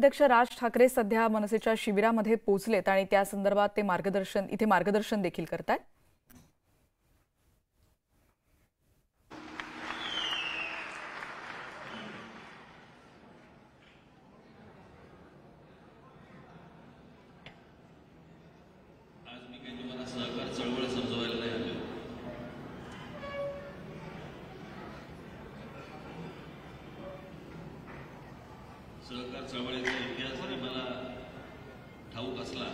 अध्यक्ष राज ठाकरे सध्या मनसेच्या शिबिरामध्ये पोहोचलेत आणि त्या संदर्भात ते मार्गदर्शन इथे मार्गदर्शन देखील करतायत आज मी काही तुम्हाला सहकार चळवळ समजवायला नाही आलो सहकार चळवळीचा इतिहास जरी मला ठाऊक असला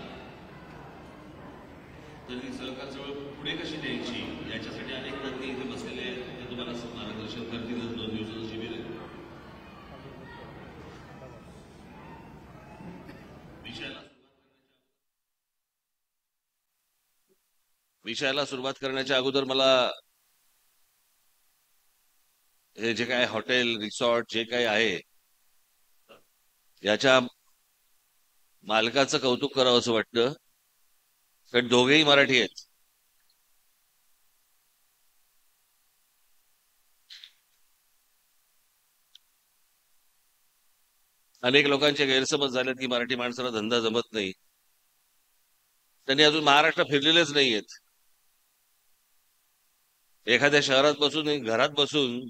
तरी सहकार चळवळ पुढे कशी न्यायची याच्यासाठी अनेक तज्ञ इथे बसलेले आहेत. ते तुम्हाला मार्गदर्शन करतीलच दोन दिवसाचं शिबिर आहे. विषयाला विषयाला सुरुवात करण्याच्या अगोदर मला हे जे काय हॉटेल रिसॉर्ट जे काही आहे याच्या मालकाचं कौतुक करावं असं वाटतं. कारण दोघेही मराठी आहेत. अनेक लोकांचे गैरसमज झालेत की मराठी माणसाला धंदा जमत नाही. त्यांनी अजून महाराष्ट्र फिरलेलेच नाहीयेत एखाद्या शहरात बसून घरात बसून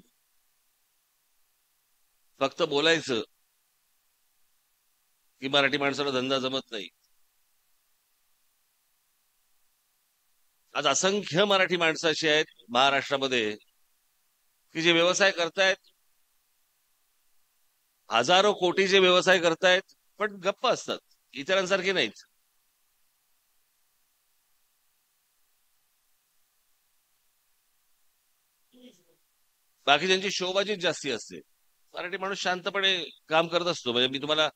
फक्त बोलायचं. की मराठी माणसाला धंदा जमत नाही. आज असंख्य मराठी माणसं अशी आहेत महाराष्ट्रामध्ये की जे व्यवसाय करतायत. हजारो कोटी जे व्यवसाय करतायत पण गप्प असतात. इतरांसारखे नाहीत. बाकी त्यांची शोबाजीच जास्ती असते मराठी माणूस शांतपणे काम करत असतो. म्हणजे मी तुम्हाला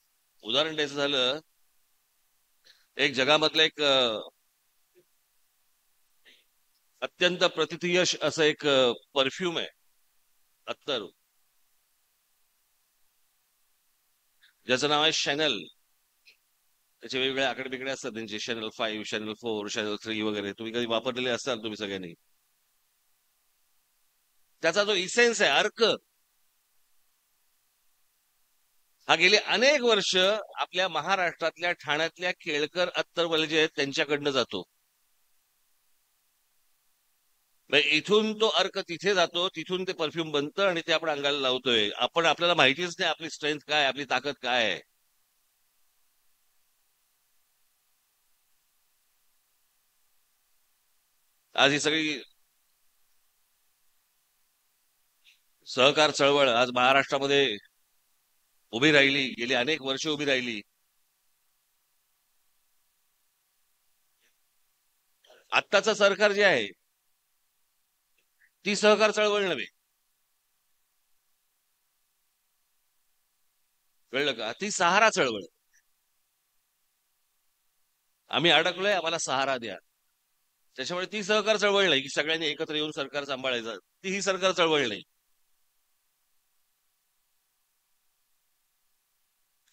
उदाहरण द्यायचं झालं एक जगामधलं एक अत्यंत प्रतिथयश असं एक परफ्यूम आहे अत्तर. ज्याचं नाव आहे शॅनल त्याचे वेगवेगळे आकडे बिकडे असतात त्यांचे channel five channel four channel three वगैरे. तुम्ही कधी वापरलेले असाल तुम्ही सगळ्यांनी. त्याचा जो इसेन्स आहे अर्क हा गेले अनेक वर्ष आपल्या महाराष्ट्रातल्या ठाण्यातल्या केळकर अत्तरवाले जे आहेत त्यांच्याकडनं जातो. इथून तो अर्क तिथे जातो तिथून ते परफ्यूम बनतं आणि ते आपण अंगाला लावतोय. आपण आपल्याला माहितीच नाही आपली स्ट्रेंथ काय आपली ताकद काय आहे. आज ही सगळी सहकार चळवळ आज महाराष्ट्रामध्ये उभी राहिली गेली अनेक वर्ष उभी राहिली. आत्ताचं सरकार जे आहे ती सहकार चळवळ नव्हे कळलं का? ती सहारा चळवळ. आम्ही अडकलोय आम्हाला सहारा द्या. त्याच्यामुळे ती सहकार चळवळ नाही की सगळ्यांनी एकत्र येऊन सरकार सांभाळायचं. ती ही सरकार चळवळ नाही.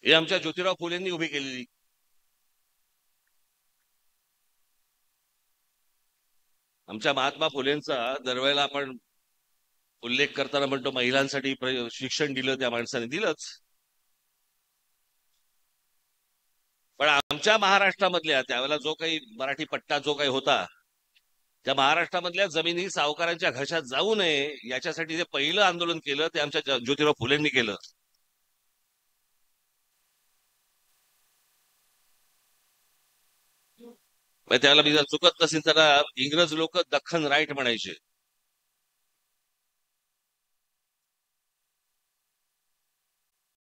हे आमच्या ज्योतिराव फुलेंनी उभी केलेली. आमच्या महात्मा फुलेंचा दरवेळेला आपण उल्लेख करताना म्हणतो महिलांसाठी शिक्षण दिलं त्या माणसाने दिलंच. पण आमच्या महाराष्ट्रामधल्या त्यावेळेला जो काही मराठी पट्टा जो काही होता त्या महाराष्ट्रामधल्या जमिनी सावकारांच्या घशात जाऊ नये याच्यासाठी जे पहिलं आंदोलन केलं ते आमच्या ज्योतिराव फुलेंनी केलं. त्याला मी जर चुकत नसेल त्याला इंग्रज लोक दख्खन राईट म्हणायचे.